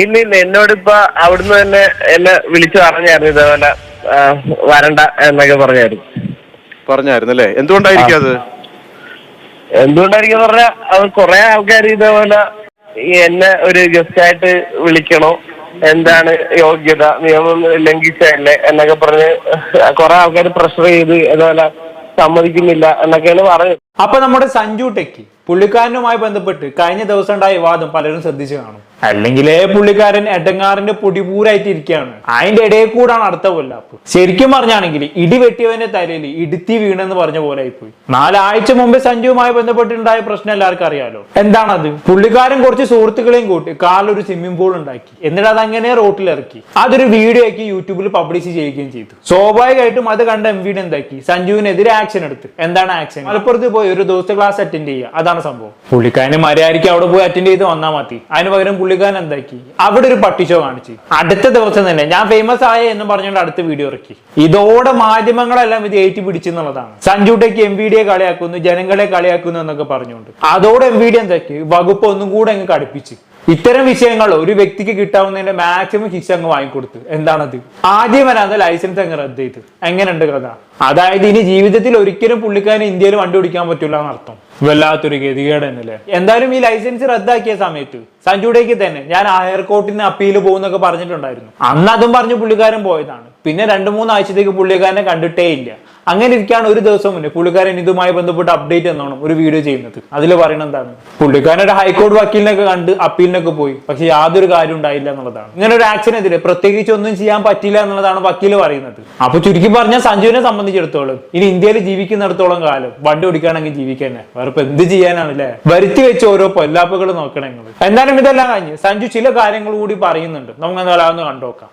ഇല്ല എന്നോട് ഇപ്പൊ അവിടുന്ന് തന്നെ എന്നെ വിളിച്ചു പറഞ്ഞായിരുന്നു ഇതേപോലെ വരണ്ട എന്നൊക്കെ പറഞ്ഞായിരുന്നു. പറഞ്ഞായിരുന്നു അല്ലേ? എന്തുകൊണ്ടായിരിക്കും അത്? എന്തുകൊണ്ടായിരിക്കും പറഞ്ഞ അത് കുറെ ആൾക്കാർ ഇതേപോലെ എന്നെ ഒരു ഗസ്റ്റ് ആയിട്ട് വിളിക്കണോ എന്താണ് യോഗ്യത നിയമം ലംഘിച്ചല്ലേ എന്നൊക്കെ പറഞ്ഞ് കുറെ ആൾക്കാർ പ്രഷർ ചെയ്ത് ഇതേപോലെ സമ്മതിക്കുന്നില്ല എന്നൊക്കെയാണ് പറഞ്ഞത്. അപ്പൊ നമ്മുടെ സഞ്ജു ടെക്കി പുള്ളിക്കാരനുമായി ബന്ധപ്പെട്ട് കഴിഞ്ഞ ദിവസം ഉണ്ടായ വിവാദം പലരും ശ്രദ്ധിച്ചു കാണും. അല്ലെങ്കിൽ പുള്ളിക്കാരൻ എടങ്ങാറിന്റെ പൊടിപൂരായിട്ട് ഇരിക്കുകയാണ് അതിന്റെ ഇടയിൽ കൂടാണ് അടുത്ത കൊല്ലാപ്പ്. ശരിക്കും പറഞ്ഞാണെങ്കിൽ ഇടി വെട്ടിയവന്റെ തലയിൽ ഇടുത്തി വീണെന്ന് പറഞ്ഞ പോലെ ആയിപ്പോയി. നാലാഴ്ച മുമ്പ് സഞ്ജുവുമായി ബന്ധപ്പെട്ടുണ്ടായ പ്രശ്നം എല്ലാവർക്കും അറിയാലോ. എന്താണത്? പുള്ളിക്കാരൻ കുറച്ച് സുഹൃത്തുക്കളെയും കൂട്ടി കാറിലൊരു സ്വിമ്മിംഗ് പൂൾ ഉണ്ടാക്കി. എന്നിട്ട് അതങ്ങനെ റോട്ടിലിറക്കി അതൊരു വീഡിയോ ആക്കി യൂട്യൂബിൽ പബ്ലിഷ് ചെയ്യുകയും ചെയ്തു. സ്വാഭാവികമായിട്ടും അത് കണ്ട എം വീട് എന്താക്കി? സഞ്ജുവിനെതിരെ ആക്ഷൻ എടുത്ത്. എന്താണ് ആക്ഷൻ മലപ്പുറത്ത് പോയി ഒരു ദിവസത്തെ ക്ലാസ് അറ്റൻഡ് ചെയ്യുക. അതാണ് സംഭവം. പുള്ളിക്കാരന് മര്യാദയ്ക്ക് അവിടെ പോയി അറ്റൻഡ് ചെയ്ത് വന്നാൽ മതി. അതിന് പകരം പുള്ളിക്കാരൻ എന്താക്കി? അവിടെ ഒരു പട്ടിച്ചോ കാണിച്ചു. അടുത്ത ദിവസം തന്നെ ഞാൻ ഫേമസ് ആയ എന്ന് പറഞ്ഞുകൊണ്ട് അടുത്ത വീഡിയോ ഇറക്കി. ഇതോടെ മാധ്യമങ്ങളെല്ലാം ഇത് ഏറ്റു പിടിച്ചെന്നുള്ളതാണ് സഞ്ജു ടെക്ക് എം വി ഡിയെ കളിയാക്കുന്നു ജനങ്ങളെ കളിയാക്കുന്നു എന്നൊക്കെ പറഞ്ഞുകൊണ്ട്. അതോടെ എം വി ഡി എന്താക്കി? വകുപ്പ് ഒന്നും കൂടെ അങ്ങ് കടുപ്പിച്ച്. ഇത്തരം വിഷയങ്ങൾ ഒരു വ്യക്തിക്ക് കിട്ടാവുന്നതിന്റെ മാക്സിമം ശിക്ഷ അങ്ങ് വാങ്ങിക്കൊടുത്ത്. എന്താണത്? ആദ്യം വരാതെ ലൈസൻസ് അങ്ങ് റദ്ദ് ചെയ്ത്. എങ്ങനെയുണ്ട് കഥ? അതായത് ഇനി ജീവിതത്തിൽ ഒരിക്കലും പുള്ളിക്കാരന് ഇന്ത്യയിൽ വണ്ടി ഓടിക്കാൻ പറ്റില്ല എന്നർത്ഥം. വല്ലാത്തൊരു ഗതികേട് എന്നല്ലേ എന്തായാലും ഈ ലൈസൻസ് റദ്ദാക്കിയ സമയത്ത് സഞ്ജുടേക്ക് തന്നെ ഞാൻ ഹയർകോർട്ടിന് അപ്പീൽ പോകുന്നൊക്കെ പറഞ്ഞിട്ടുണ്ടായിരുന്നു. അന്ന് അതും പറഞ്ഞു പുള്ളിക്കാരൻ പോയതാണ്. പിന്നെ രണ്ടു മൂന്ന് ആഴ്ചത്തേക്ക് പുള്ളിക്കാരനെ കണ്ടിട്ടേ ഇല്ല. അങ്ങനെ ഇരിക്കുകയാണ് ഒരു ദിവസം മുന്നേ. പുള്ളിക്കാരൻ ഇതുമായി ബന്ധപ്പെട്ട് അപ്ഡേറ്റ് എന്നോണം ഒരു വീഡിയോ ചെയ്യുന്നത്. അതിൽ പറയുന്നത് എന്താണ്? പുള്ളിക്കാരൻ ഒരു ഹൈക്കോടതി വക്കീലിനൊക്കെ കണ്ട് അപ്പീലിനൊക്കെ പോയി. പക്ഷെ യാതൊരു കാര്യം ഉണ്ടായില്ല എന്നുള്ളതാണ്. ഇങ്ങനെ ഒരു ആക്ഷനെതിരെ പ്രത്യേകിച്ച് ഒന്നും ചെയ്യാൻ പറ്റില്ല എന്നുള്ളതാണ് വക്കീൽ പറയുന്നത്. അപ്പൊ ചുരുക്കി പറഞ്ഞാൽ സഞ്ജുവിനെ സംബന്ധിച്ചിടത്തോളം ഇനി ഇന്ത്യയിൽ ജീവിക്കുന്നിടത്തോളം കാലം വണ്ടി ഓടിക്കുകയാണെങ്കിൽ ജീവിക്കാനെ വേറെ ഇപ്പൊ എന്ത് ചെയ്യാനാണ് അല്ലേ വരുത്തി വെച്ച് ഓരോ പൊല്ലാപ്പുകൾ നോക്കണം എന്തായാലും ഇതെല്ലാം കഴിഞ്ഞ് സഞ്ജു ചില കാര്യങ്ങൾ കൂടി പറയുന്നുണ്ട്. നമുക്ക് എന്തായാലും കണ്ടുനോക്കാം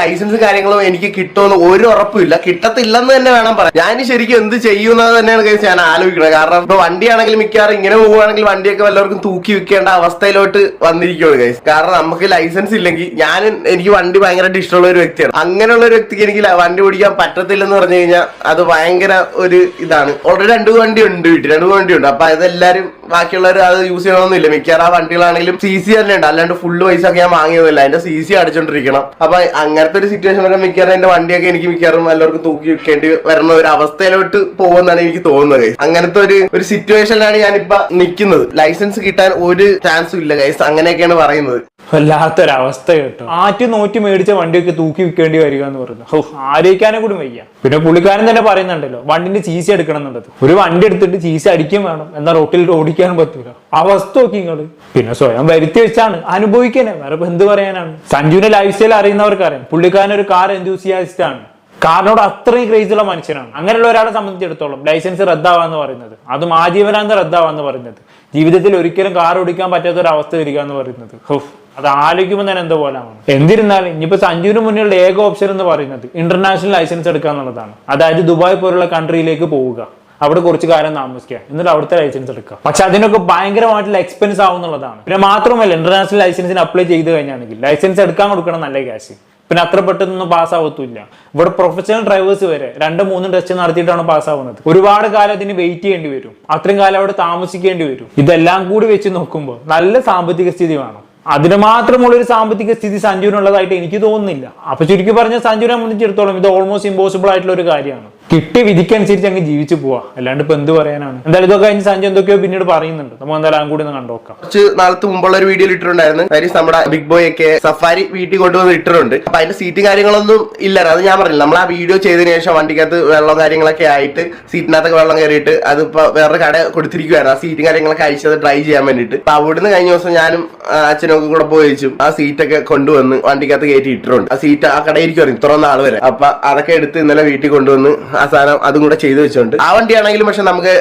ലൈസൻസ് കാര്യങ്ങളോ എനിക്ക് കിട്ടുമെന്ന് ഒരു ഉറപ്പില്ല കിട്ടത്തില്ലെന്ന് തന്നെ വേണം പറയാം ഞാൻ ശരിക്കും എന്ത് ചെയ്യുന്നത് തന്നെയാണ് കഴിച്ച് ഞാൻ ആലോചിക്കുന്നത്. കാരണം ഇപ്പൊ വണ്ടിയാണെങ്കിൽ മിക്കവാറും ഇങ്ങനെ പോവുകയാണെങ്കിൽ വണ്ടിയൊക്കെ വല്ലവർക്കും തൂക്കി വെക്കേണ്ട അവസ്ഥയിലോട്ട് വന്നിരിക്കുകയാണ് കഴിച്ച് കാരണം നമുക്ക് ലൈസൻസ് ഇല്ലെങ്കിൽ ഞാൻ എനിക്ക് വണ്ടി ഭയങ്കരമായിട്ട് ഇഷ്ടമുള്ള ഒരു വ്യക്തിയാണ്. അങ്ങനെയുള്ള ഒരു വ്യക്തിക്ക് എനിക്ക് വണ്ടി ഓടിക്കാൻ പറ്റത്തില്ലെന്ന് പറഞ്ഞു കഴിഞ്ഞാൽ അത് ഭയങ്കര ഒരു ഇതാണ്. ഓൾറെഡി രണ്ട് വണ്ടി ഉണ്ട് വീട്ടിൽ. രണ്ട് വണ്ടി ഉണ്ട്. അപ്പൊ അതെല്ലാരും ബാക്കിയുള്ളവർ അത് യൂസ് ചെയ്യണമെന്നില്ല. മിക്കവാറും ആ വണ്ടികളാണെങ്കിലും സി സി തന്നെ ഉണ്ട്. അല്ലാണ്ട് ഫുള്ള് പൈസ ഒക്കെ ഞാൻ വാങ്ങിയതല്ല. അതിന്റെ സി സി അടിച്ചോണ്ടിരിക്കണം. അപ്പൊ അങ്ങനത്തെ ഒരു സിറ്റുവേഷൻ ഒക്കെ മിക്കവാറും എന്റെ വണ്ടിയൊക്കെ എനിക്ക് മിക്കവാറും എല്ലാവർക്കും തൂക്കി വെക്കേണ്ടി വരുന്ന ഒരു അവസ്ഥയിലോട്ട് പോകുമെന്നാണ് എനിക്ക് തോന്നുന്നത്. അങ്ങനത്തെ ഒരു ഒരു സിറ്റുവേഷനിലാണ് ഞാനിപ്പോ നിൽക്കുന്നത് ലൈസൻസ് കിട്ടാൻ ഒരു ചാൻസും ഇല്ല ഗൈസ് അങ്ങനെയൊക്കെയാണ് പറയുന്നത്. വല്ലാത്തൊരവസ്ഥ കേട്ടോ. ആറ്റി നോറ്റി മേടിച്ച വണ്ടിയൊക്കെ തൂക്കി വിൽക്കേണ്ടി വരിക എന്ന് പറയുന്നത്. ഓ ആലോചിക്കാനും കൂടി വയ്യ. പിന്നെ പുള്ളിക്കാരൻ തന്നെ പറയുന്നുണ്ടല്ലോ വണ്ടിന്റെ ചീസ എടുക്കണം എന്നുള്ളത്. ഒരു വണ്ടി എടുത്തിട്ട് ചീസ അടിക്കും വേണം എന്നാൽ റോട്ടിൽ ഓടിക്കാനും പറ്റൂല. അവസ്ഥ നോക്കി നിങ്ങൾ പിന്നെ സ്വയം വരുത്തി വെച്ചാണ് അനുഭവിക്കാനേ വേറെ ഇപ്പൊ എന്ത് പറയാനാണ്? സഞ്ജുവിന്റെ ലൈഫ് സ്റ്റൈൽ അറിയുന്നവർക്ക് അറിയാം പുള്ളിക്കാരൻ ഒരു കാർ എന്തൂസിയാസ്റ്റ് ആണ്. കാറിനോട് അത്രയും ക്രേസ് ഉള്ള മനുഷ്യനാണ്. അങ്ങനെയുള്ള ഒരാളെ സംബന്ധിച്ചിടത്തോളം ലൈസൻസ് റദ്ദാവാന്ന് പറയുന്നത്. അതും ആജീവനാന്ത റദ്ദാവാന്ന് പറയുന്നത്. ജീവിതത്തിൽ ഒരിക്കലും കാർ ഓടിക്കാൻ പറ്റാത്ത ഒരു അവസ്ഥ വരിക എന്ന് പറയുന്നത്. അത് ആലോചിക്കുമ്പോൾ തന്നെ എന്തോ പോലാണ് എന്നിരുന്നാലും ഇനിയിപ്പോ സഞ്ജുവിന് മുന്നിലുള്ള ഏക ഓപ്ഷൻ എന്ന് പറയുന്നത് ഇന്റർനാഷണൽ ലൈസൻസ് എടുക്കുക എന്നുള്ളതാണ്. അതായത് ദുബായ് പോലുള്ള കൺട്രിയിലേക്ക് പോവുക. അവിടെ കുറച്ച് കാലം താമസിക്കുക. എന്നിട്ട് അവിടുത്തെ ലൈസൻസ് എടുക്കുക. പക്ഷെ അതിനൊക്കെ ഭയങ്കരമായിട്ടുള്ള എക്സ്പെൻസ് ആവുന്നുള്ളതാണ്. പിന്നെ മാത്രമല്ല ഇന്റർനാഷണൽ ലൈസൻസിന് അപ്ലൈ ചെയ്ത് കഴിഞ്ഞാണെങ്കിൽ ലൈസൻസ് എടുക്കാൻ കൊടുക്കണം നല്ല ക്യാഷ് പിന്നെ അത്ര പെട്ടെന്നൊന്നും പാസ്സാവത്തില്ല ഇവിടെ പ്രൊഫഷണൽ ഡ്രൈവേഴ്സ് വരെ രണ്ട് മൂന്നും ടെസ്റ്റ് നടത്തിയിട്ടാണ് പാസ്സാവുന്നത് ഒരുപാട് കാലം അതിന് വെയിറ്റ് ചെയ്യേണ്ടി വരും. അത്രയും കാലം അവിടെ താമസിക്കേണ്ടി വരും. ഇതെല്ലാം കൂടി വെച്ച് നോക്കുമ്പോൾ നല്ല സാമ്പത്തിക സ്ഥിതി വേണം. അതിന് മാത്രമുള്ള ഒരു സാമ്പത്തിക സ്ഥിതി സഞ്ജുവിനുള്ളതായിട്ട് എനിക്ക് തോന്നുന്നില്ല. അപ്പൊ ചുരുക്കി പറഞ്ഞ സഞ്ജുവിനെ സംബന്ധിച്ചിടത്തോളം ഇത് ഓൾമോസ്റ്റ് ഇമ്പോസിബിൾ ആയിട്ടുള്ള ഒരു കാര്യമാണ്. കിട്ടിയ വിധിക്കനുസരിച്ച് അങ്ങ് ജീവിച്ചു പോവാ. അല്ലാണ്ട് ഇപ്പൊ എന്ത് പറയാനാണ്? എന്തായാലും ഇതൊക്കെ കഴിഞ്ഞ് സഞ്ജയ് എന്തൊക്കെയോ പിന്നീട് പറയുന്നുണ്ട്. നമ്മൾ എന്തായാലും കൂടി ഒന്ന് കണ്ടോക്കാം കുറച്ച് നാളത്ത് മുമ്പുള്ള ഒരു വീഡിയോ ഇട്ടിട്ടുണ്ടായിരുന്നു. കാര്യം നമ്മുടെ ബിഗ് ബോയ് ഒക്കെ സഫാരി വീട്ടിൽ കൊണ്ടുവന്ന് ഇട്ടിട്ടുണ്ട്. അപ്പൊ അതിന്റെ സീറ്റ് കാര്യങ്ങളൊന്നും ഇല്ല അത് ഞാൻ പറഞ്ഞില്ല നമ്മൾ ആ വീഡിയോ ചെയ്തതിനു ശേഷം വണ്ടിക്കകത്ത് വെള്ളം കാര്യങ്ങളൊക്കെ ആയിട്ട് സീറ്റിനകത്തൊക്കെ വെള്ളം കയറിയിട്ട് അതിപ്പോ വേറെ കട കൊടുത്തിരിക്കുവായിരുന്നു. ആ സീറ്റും കാര്യങ്ങളൊക്കെ അഴിച്ചത് ട്രൈ ചെയ്യാൻ വേണ്ടിട്ട് അപ്പൊ അവിടുന്ന് കഴിഞ്ഞ ദിവസം ഞാനും അച്ഛനൊക്കെ കൂടെ പോയി വെച്ചു ആ സീറ്റൊക്കെ കൊണ്ടുവന്ന് വണ്ടിക്കകത്ത് കയറ്റി ഇട്ടിട്ടുണ്ട്. ആ സീറ്റ് ആ കടയിരിക്കും ഇത്ര നാൾ വരെ. അപ്പൊ അതൊക്കെ എടുത്ത് ഇന്നലെ വീട്ടിൽ കൊണ്ടുവന്ന് ആ സാധനം അതും കൂടെ ചെയ്തു വെച്ചോണ്ട്. ആ വണ്ടിയാണെങ്കിലും പക്ഷെ നമുക്ക്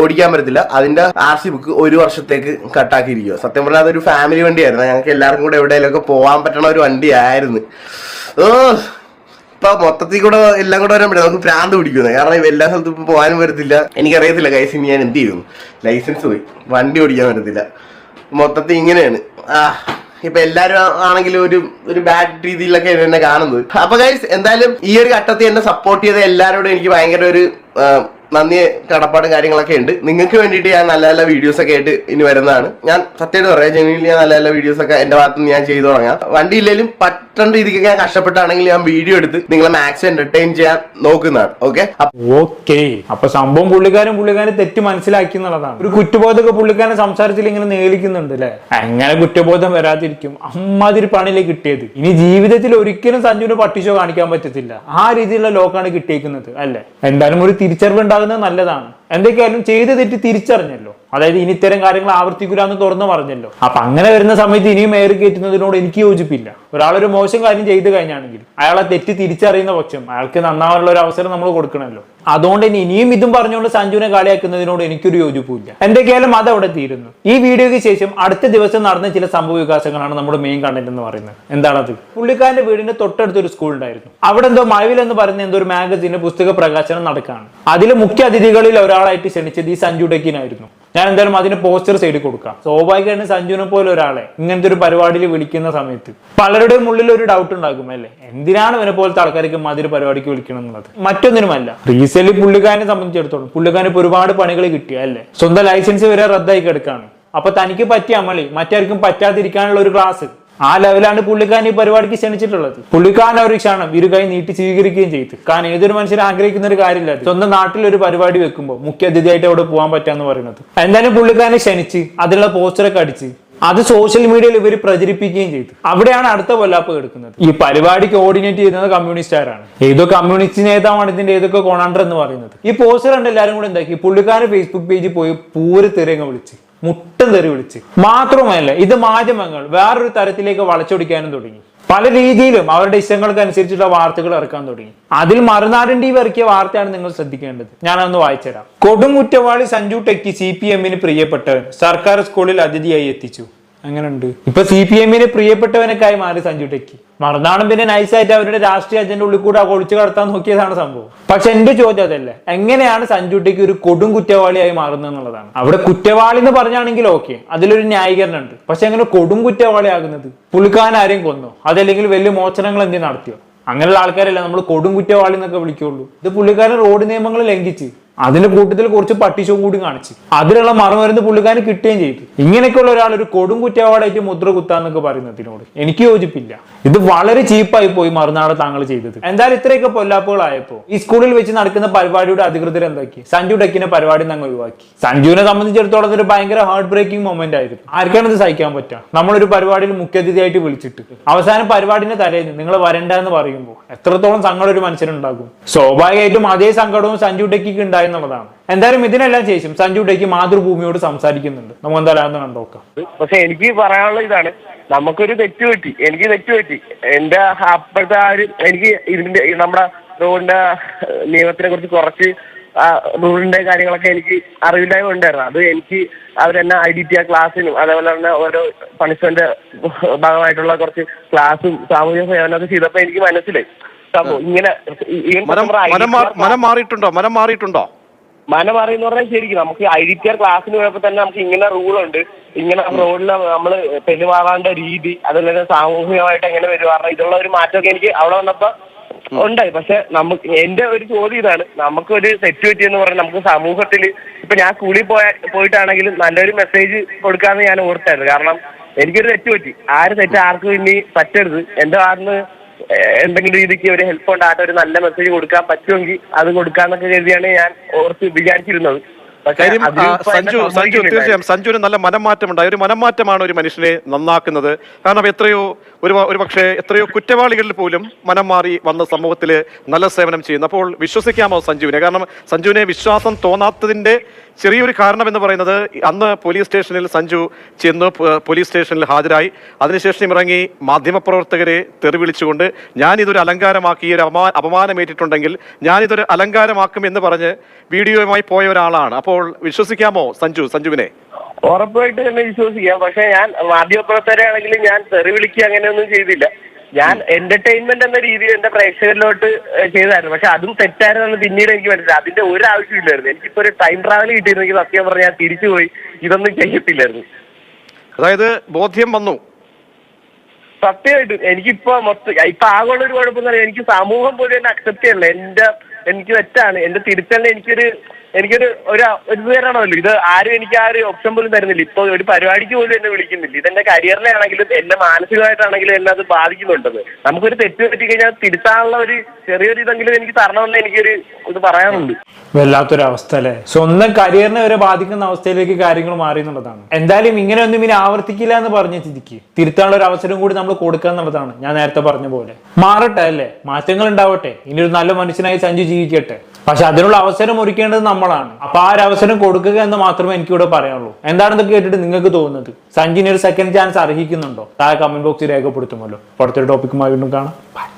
ഓടിക്കാൻ പറ്റത്തില്ല. അതിന്റെ ആർ സി ബുക്ക് ഒരു വർഷത്തേക്ക് കട്ടാക്കിയിരിക്കുക സത്യം പറഞ്ഞാൽ അതൊരു ഫാമിലി വണ്ടിയായിരുന്നു. ഞങ്ങൾക്ക് എല്ലാവർക്കും കൂടെ എവിടെയെങ്കിലുമൊക്കെ പോകാൻ പറ്റണ ഒരു വണ്ടിയായിരുന്നു. ഓ ഇപ്പൊ മൊത്തത്തിൽ കൂടെ എല്ലാം കൂടെ വരാൻ പറ്റും നമുക്ക് പ്രാന്ത് പിടിക്കുന്നത് കാരണം എല്ലാ സ്ഥലത്തും ഇപ്പൊ പോകാനും പറ്റത്തില്ല. എനിക്കറിയത്തില്ല കൈസ് ഇനി ഞാൻ എന്ത് ചെയ്യുന്നു ലൈസൻസ് പോയി. വണ്ടി ഓടിക്കാൻ പറ്റത്തില്ല. മൊത്തത്തിൽ ഇങ്ങനെയാണ്. ആ ഇപ്പൊ എല്ലാരും ആണെങ്കിലും ഒരു ഒരു ബാഡ് രീതിയിലൊക്കെ എന്നെ കാണുന്നത്. അപ്പൊ എന്തായാലും ഈ ഒരു ഘട്ടത്തിൽ എന്നെ സപ്പോർട്ട് ചെയ്ത എല്ലാവരോടും എനിക്ക് ഭയങ്കര ഒരു നന്ദി കടപ്പാടും കാര്യങ്ങളൊക്കെ ഉണ്ട്. നിങ്ങൾക്ക് വേണ്ടിയിട്ട് ഞാൻ നല്ല നല്ല വീഡിയോസ് ഒക്കെ ആയിട്ട് ഇനി വരുന്നതാണ്. ഞാൻ സത്യമായിട്ട് പറയാം ജനുവിൽ ഞാൻ നല്ല നല്ല വീഡിയോസ് ഒക്കെ എന്റെ ഭാഗത്ത് ഞാൻ ചെയ്തു തുടങ്ങാം. വണ്ടി ഇല്ലെങ്കിലും പറ്റേണ്ട രീതിക്ക് ഞാൻ കഷ്ടപ്പെട്ടാണെങ്കിൽ ഞാൻ വീഡിയോ എടുത്ത് നിങ്ങളെ മാക്സിമം എന്റർടൈൻ ചെയ്യാൻ നോക്കുന്നതാണ്. ഓക്കെ ഓക്കെ അപ്പൊ സംഭവം പുള്ളിക്കാരൻ പുള്ളിക്കാരൻ തെറ്റ് മനസ്സിലാക്കി എന്നുള്ളതാണ്. ഒരു കുറ്റബോധമൊക്കെ പുള്ളിക്കാരൻ സംസാരത്തിൽ ഇങ്ങനെ നേലിക്കുന്നുണ്ട് അല്ലെ? അങ്ങനെ കുറ്റബോധം വരാതിരിക്കും. അമ്മാതിരി പണിയിലെ കിട്ടിയത്. ഇനി ജീവിതത്തിൽ ഒരിക്കലും സഞ്ജുവിന് പട്ടിച്ചോ കാണിക്കാൻ പറ്റത്തില്ല. ആ രീതിയിലുള്ള ലോക്കാണ് കിട്ടിയേക്കുന്നത് അല്ലെ? എന്തായാലും ഒരു തിരിച്ചറിവ് ഉണ്ടാകുന്നത് നല്ലതാണ്. എന്തൊക്കെയായാലും ചെയ്ത് തെറ്റി തിരിച്ചറിഞ്ഞല്ലോ. അതായത് ഇനി ഇത്തരം കാര്യങ്ങൾ ആവർത്തിക്കില്ല എന്ന് തുറന്നു പറഞ്ഞല്ലോ. അപ്പൊ അങ്ങനെ വരുന്ന സമയത്ത് ഇനിയും ഏറി കയറ്റുന്നതിനോട് എനിക്ക് യോജിപ്പില്ല. ഒരാളൊരു മോശം കാര്യം ചെയ്തു കഴിഞ്ഞാണെങ്കിൽ അയാളെ തെറ്റ് തിരിച്ചറിയുന്ന പക്ഷം അയാൾക്ക് നന്നാവാനുള്ള ഒരു അവസരം നമ്മൾ കൊടുക്കണമല്ലോ. അതുകൊണ്ട് ഇനി ഇനിയും ഇതും പറഞ്ഞുകൊണ്ട് സഞ്ജുവിനെ കളിയാക്കുന്നതിനോട് എനിക്കൊരു യോജിപ്പില്ല എന്തൊക്കെയാലും അത് അവിടെ തീരുന്നു? ഈ വീഡിയോയ്ക്ക് ശേഷം അടുത്ത ദിവസം നടന്ന ചില സംഭവ വികാസങ്ങളാണ് നമ്മുടെ മെയിൻ കണ്ടന്റ് എന്ന് പറയുന്നത്. എന്താണത്? പുള്ളിക്കാരന്റെ വീടിന്റെ തൊട്ടടുത്ത് ഒരു സ്കൂൾ ഉണ്ടായിരുന്നു. അവിടെ എന്തോ മഴവിൽ എന്ന് പറയുന്ന എന്തോ ഒരു മാഗസിന്റെ പുസ്തക പ്രകാശനം നടക്കുകയാണ് അതിലെ മുഖ്യ അതിഥികളിൽ ഒരാളായിട്ട് ക്ഷണിച്ചത് ഈ സഞ്ജു ഡെക്കിനായിരുന്നു. ഞാൻ എന്തായാലും അതിന് പോസ്റ്റർ സൈഡിൽ കൊടുക്കാം. സ്വാഭാവികമായിട്ടും സഞ്ജുവിനെ പോലെ ഒരാളെ ഇങ്ങനത്തെ ഒരു പരിപാടിയിൽ വിളിക്കുന്ന സമയത്ത് പലരുടെയും ഉള്ളിൽ ഒരു ഡൗട്ട് ഉണ്ടാകും അല്ലേ? എന്തിനാണ് ഇവനെ പോലത്തെ ആൾക്കാർക്ക് മാതിരി പരിപാടിക്ക് വിളിക്കണം എന്നുള്ളത്? മറ്റൊന്നിനുമല്ല റീസെന്റ് പുള്ളിക്കാരനെ സംബന്ധിച്ചിടത്തോളം പുള്ളിക്കാരൻ ഇപ്പൊ ഒരുപാട് പണികൾ കിട്ടിയ അല്ലേ? സ്വന്തം ലൈസൻസ് വരെ റദ്ദാക്കി കിടക്കാണ്. അപ്പൊ തനിക്ക് പറ്റിയ അമളി മറ്റാർക്കും പറ്റാതിരിക്കാനുള്ള ഒരു ക്ലാസ് ആ ലെവലാണ് പുള്ളിക്കാരൻ ഈ പരിപാടിക്ക് ക്ഷണിച്ചിട്ടുള്ളത്. പുള്ളിക്കാരൻ ഒരു ക്ഷണം ഇരു കൈ നീട്ടി സ്വീകരിക്കുകയും ചെയ്തു. കാരണം ഏതൊരു മനുഷ്യനും ആഗ്രഹിക്കുന്ന ഒരു കാര്യമില്ല. സ്വന്തം നാട്ടിൽ ഒരു പരിപാടി വെക്കുമ്പോൾ മുഖ്യ അതിഥിയായിട്ട് അവിടെ പോകാൻ പറ്റാന്ന് പറയുന്നത്. എന്തായാലും പുള്ളിക്കാരനെ ക്ഷണിച്ച് അതിലുള്ള പോസ്റ്ററൊക്കെ അടിച്ച് അത് സോഷ്യൽ മീഡിയയിൽ ഇവർ പ്രചരിപ്പിക്കുകയും ചെയ്തു. അവിടെയാണ് അടുത്ത കൊല്ലാപ്പ് എടുക്കുന്നത് ഈ പരിപാടി കോർഡിനേറ്റ് ചെയ്യുന്നത് കമ്മ്യൂണിസ്റ്റുകാരാണ് ഏതോ കമ്മ്യൂണിസ്റ്റ് നേതാവാണ് ഇതിന്റെ ഏതൊക്കെ കൊണാണ്ടർ എന്ന് പറയുന്നത്. ഈ പോസ്റ്റർ കണ്ട് എല്ലാവരും കൂടെ എന്താക്കി? പുള്ളിക്കാരൻ ഫേസ്ബുക്ക് പേജിൽ പോയി പൂര് തിരങ്ങ വിളിച്ച്. മുട്ടം തെറി വിളിച്ച്. മാത്രമല്ല ഇത് മാധ്യമങ്ങൾ വേറൊരു തരത്തിലേക്ക് വളച്ചൊടിക്കാനും തുടങ്ങി. പല രീതിയിലും അവരുടെ ഇഷ്ടങ്ങൾക്ക് അനുസരിച്ചുള്ള വാർത്തകൾ ഇറക്കാൻ തുടങ്ങി. അതിൽ മറുനാടൻ ടി വി ഇറക്കിയ വാർത്തയാണ് നിങ്ങൾ ശ്രദ്ധിക്കേണ്ടത്. ഞാനൊന്ന് വായിച്ചുതരാം കൊടും കുറ്റവാളി സഞ്ജു ടെക്കി സി പി എമ്മിന് പ്രിയപ്പെട്ടവൻ സർക്കാർ സ്കൂളിൽ അതിഥിയായി എത്തിച്ചു. അങ്ങനെയുണ്ട്. ഇപ്പൊ സി പി എമ്മിന് പ്രിയപ്പെട്ടവനൊക്കെ മാറി സഞ്ജു ടെക്കി. മറുനാടും പിന്നെ നൈസായിട്ട് അവരുടെ രാഷ്ട്രീയ അജണ്ട ഉള്ളിൽ കൂടെ ഒളിച്ചു കടത്താൻ നോക്കിയതാണ് സംഭവം. പക്ഷെ എന്റെ ചോദ്യം അതല്ലേ. എങ്ങനെയാണ് സഞ്ജു ടെക്കി ഒരു കൊടും കുറ്റവാളിയായി മാറുന്നത് എന്നുള്ളതാണ്. അവിടെ കുറ്റവാളി എന്ന് പറഞ്ഞാണെങ്കിൽ ഓക്കെ അതിലൊരു ന്യായീകരണം ഉണ്ട് പക്ഷെ എങ്ങനെ കൊടും കുറ്റവാളിയാകുന്നത്? പുളിക്കാൻ ആരെയും കൊന്നോ? അതല്ലെങ്കിൽ വലിയ മോചനങ്ങൾ എന്തെങ്കിലും നടത്തിയോ? അങ്ങനെയുള്ള ആൾക്കാരല്ല നമ്മൾ കൊടും കുറ്റവാളി എന്നൊക്കെ വിളിക്കുള്ളൂ. ഇത് പുള്ളിക്കാരൻ റോഡ് നിയമങ്ങൾ ലംഘിച്ച് അതിന്റെ കൂട്ടത്തിൽ കുറച്ച് പട്ടിശവും കൂടി കാണിച്ച്. അതിനുള്ള മറുമരുന്ന് പുള്ളിക്കാരൻ കിട്ടുകയും ചെയ്തു. ഇങ്ങനെയൊക്കെയുള്ള ഒരാൾ ഒരു കൊടും കുറ്റവാളായിട്ട് മുദ്ര കുത്താന്നൊക്കെ പറയുന്നതിനോട് എനിക്ക് യോജിപ്പില്ല. ഇത് വളരെ ചീപ്പായി പോയി മറുനാട് താങ്കൾ ചെയ്തത്. എന്തായാലും ഇത്രയൊക്കെ പൊല്ലാപ്പുകളായപ്പോ ഈ സ്കൂളിൽ വെച്ച് നടക്കുന്ന പരിപാടിയുടെ അധികൃതർ എന്താക്കി? സഞ്ജു ടെക്കിന്റെ പരിപാടി അങ്ങ് ഒഴിവാക്കി. സഞ്ജുവിനെ സംബന്ധിച്ചിടത്തോളം ഒരു ഭയങ്കര ഹാർട്ട് ബ്രേക്കിംഗ് മൊമെന്റ് ആയിരുന്നു. ആർക്കാണ് ഇത് സഹിക്കാൻ പറ്റുക? നമ്മളൊരു പരിപാടിയിൽ മുഖ്യാതിഥിയായിട്ട് വിളിച്ചിട്ട്. അവസാനം പരിപാടിന്റെ തലേന്ന് നിങ്ങൾ വരണ്ട എന്ന് പറയുമ്പോൾ എത്രത്തോളം സങ്കടം ഒരു മനുഷ്യനുണ്ടാകും? സ്വാഭാവികമായിട്ടും അതേ സങ്കടവും സഞ്ജു ടെക്കിക്ക് ഉണ്ടായി എന്നുള്ളതാണ്. എന്തായാലും ഇതിനെല്ലാം ശേഷം സഞ്ജു ടെക്കി മാതൃഭൂമിയോട് സംസാരിക്കുന്നുണ്ട്. നമുക്ക് എന്തായാലും കണ്ടോക്കാം പക്ഷെ എനിക്ക് പറയാനുള്ള ഇതാണ്. നമുക്കൊരു തെറ്റ് പറ്റി. എനിക്ക് തെറ്റ് പറ്റി. എന്റെ അപ്പോഴത്തെ ആ ഒരു എനിക്ക് ഇതിന്റെ നമ്മുടെ റോഡിന്റെ നിയമത്തിനെ കുറിച്ച് കുറച്ച് റൂളിന്റെ കാര്യങ്ങളൊക്കെ എനിക്ക് അറിവില്ലായ്മ ഉണ്ടായിരുന്നു. അത് എനിക്ക് അവരെന്നെ ഐ ഡി ടി ആ ക്ലാസ്സിനും അതേപോലെ തന്നെ ഓരോ പണിഷ്മെന്റ് ഭാഗമായിട്ടുള്ള കുറച്ച് ക്ലാസ്സും സാമൂഹിക സേവനമൊക്കെ ചെയ്തപ്പോ എനിക്ക് മനസ്സിലായി. സംഭവം ഇങ്ങനെ മനം മാറിയിട്ടുണ്ടോ? മനം മാറിയിട്ടുണ്ടോ? മന പറയുന്ന പറഞ്ഞാൽ ശരിക്കും നമുക്ക് ഐ ഡി ടി ആർ ക്ലാസ്സിന് പോയപ്പോ തന്നെ നമുക്ക് ഇങ്ങനെ റൂളുണ്ട്. ഇങ്ങനെ റോഡിൽ നമ്മൾ പെരുമാറേണ്ട രീതി അതുപോലെ തന്നെ സാമൂഹികമായിട്ട് എങ്ങനെ പെരുമാറണം ഇതുള്ള ഒരു മാറ്റമൊക്കെ എനിക്ക് അവിടെ വന്നപ്പോ ഉണ്ടായി. പക്ഷെ നമുക്ക് എന്റെ ഒരു ചോദ്യം ഇതാണ്. നമുക്കൊരു തെറ്റ് എന്ന് പറഞ്ഞാൽ നമുക്ക് സമൂഹത്തിൽ ഇപ്പൊ ഞാൻ സ്കൂളിൽ പോയ പോയിട്ടാണെങ്കിലും നല്ലൊരു മെസ്സേജ് കൊടുക്കാന്ന് ഞാൻ ഓർത്തായിരുന്നു. കാരണം എനിക്കൊരു തെറ്റുപറ്റി പറ്റി. ആ ഒരു തെറ്റ് ആർക്കും ഇനി പറ്റരുത്. എന്റെ ഭാഗത്ത് എന്തെങ്കിലും രീതിക്ക് ഒരു ഹെൽപ്പ് ഉണ്ടായിട്ട് ഒരു നല്ല മെസ്സേജ് കൊടുക്കാൻ പറ്റുമെങ്കിൽ അത് കൊടുക്കാന്നൊക്കെ കരുതിയാണ് ഞാൻ ഓർത്ത് വിചാരിച്ചിരുന്നത്. കാര്യം സഞ്ജു സഞ്ജു തീർച്ചയായും സഞ്ജുവിന് നല്ല മനംമാറ്റം ഉണ്ടായി ഒരു മനംമാറ്റമാണ് ഒരു മനുഷ്യനെ നന്നാക്കുന്നത്. കാരണം എത്രയോ ഒരു ഒരു പക്ഷേ എത്രയോ കുറ്റവാളികളിൽ പോലും മനം മാറി വന്ന സമൂഹത്തിൽ നല്ല സേവനം ചെയ്യുന്നു. അപ്പോൾ വിശ്വസിക്കാമോ സഞ്ജുവിനെ? കാരണം സഞ്ജുവിനെ വിശ്വാസം തോന്നാത്തതിന്റെ ചെറിയൊരു കാരണം എന്ന് പറയുന്നത് അന്ന് പോലീസ് സ്റ്റേഷനിൽ സഞ്ജു ചെന്ന് പോലീസ് സ്റ്റേഷനിൽ ഹാജരായി. അതിനുശേഷം ഇറങ്ങി മാധ്യമപ്രവർത്തകരെ തെറി വിളിച്ചുകൊണ്ട് ഞാൻ ഇതൊരു അലങ്കാരമാക്കി ഒരു അപമാ അപമാനമേറ്റിട്ടുണ്ടെങ്കിൽ ഞാനിതൊരു അലങ്കാരമാക്കും എന്ന് പറഞ്ഞ് വീഡിയോയുമായി പോയ ഒരാളാണ്. അപ്പോൾ വിശ്വസിക്കാമോ സഞ്ജു? സഞ്ജുവിനെ. ഉറപ്പായിട്ട് തന്നെ വിശ്വസിക്കാം. പക്ഷെ ഞാൻ മാധ്യമപ്രവർത്തകരാണെങ്കിൽ ഞാൻ തെറി വിളിക്കുക അങ്ങനെയൊന്നും ചെയ്തില്ല. ഞാൻ എന്റർടൈൻമെന്റ് എന്ന രീതിയിൽ എന്റെ പ്രേക്ഷകരിലോട്ട് ചെയ്തായിരുന്നു. പക്ഷെ അതും തെറ്റായിരുന്നു പിന്നീട് എനിക്ക് മനസ്സിലായി. അതിന്റെ ഒരു ആവശ്യമില്ലായിരുന്നു എനിക്കിപ്പോ ഒരു ടൈം ട്രാവൽ കിട്ടിയിരുന്നെങ്കിൽ സത്യം പറഞ്ഞാൽ ഞാൻ തിരിച്ചുപോയി ഇതൊന്നും ചെയ്യത്തില്ലായിരുന്നു. അതായത് ബോധ്യം വന്നു. സത്യമായിട്ടും എനിക്കിപ്പോ മൊത്തം ഇപ്പൊ ആകെയുള്ള ഒരു കുഴപ്പം എന്ന് പറഞ്ഞാൽ എനിക്ക് സമൂഹം പോലും എന്നെ അക്സെപ്റ്റ് ചെയ്യണില്ല. എന്റെ എനിക്ക് തെറ്റാണ്. എന്റെ തിരുത്തലിന് എനിക്കൊരു എനിക്കൊരു ഒരു പേരാണല്ലോ ഇത്? ആരും എനിക്ക് ആ ഒരു ഓപ്ഷൻ പോലും തരുന്നില്ല. ഇപ്പൊ ഒരു പരിപാടിക്ക് പോലും എന്നെ വിളിക്കുന്നില്ല. ഇതെന്റെ കരിയറിനെ ആണെങ്കിലും എന്നെ മാനസികമായിട്ടാണെങ്കിലും എന്നെ അത് ബാധിക്കുന്നുണ്ടത് നമുക്കൊരു തെറ്റ് പറ്റി കഴിഞ്ഞാൽ തിരുത്താനുള്ള ഒരു ചെറിയൊരു ഇതെങ്കിലും എനിക്ക് തരണമെന്ന് എനിക്കൊരു ഇത് പറയാനുണ്ട്. വല്ലാത്തൊരു അവസ്ഥ അല്ലെ? സ്വന്തം കരിയറിനെ വരെ ബാധിക്കുന്ന അവസ്ഥയിലേക്ക് കാര്യങ്ങൾ മാറി എന്നുള്ളതാണ്. എന്തായാലും ഇങ്ങനെ ഒന്നും ഇനി ആവർത്തിക്കില്ല എന്ന് പറഞ്ഞ സ്ഥിതിക്ക് തിരുത്താനുള്ള ഒരു അവസരം കൂടി നമ്മൾ കൊടുക്കുക എന്നുള്ളതാണ് ഞാൻ നേരത്തെ പറഞ്ഞ പോലെ. മാറട്ടെ അല്ലേ? മാറ്റങ്ങൾ ഉണ്ടാവട്ടെ. ഇനി ഒരു നല്ല മനുഷ്യനായി സഞ്ജു ജീവിക്കട്ടെ. പക്ഷെ അതിനുള്ള അവസരം ഒരുക്കേണ്ടത് നമ്മളാണ്. അപ്പൊ ആ ഒരു അവസരം കൊടുക്കുക എന്ന് മാത്രമേ എനിക്കിവിടെ പറയാനുള്ളൂ. എന്താണെന്ന് കേട്ടിട്ട് നിങ്ങൾക്ക് തോന്നുന്നത്? സഞ്ജിന് ഒരു സെക്കൻഡ് ചാൻസ് അർഹിക്കുന്നുണ്ടോ? താഴെ കമന്റ് ബോക്സിൽ രേഖപ്പെടുത്തുമല്ലോ. അടുത്തൊരു ടോപ്പിക്കുമായി വീണ്ടും കാണാം.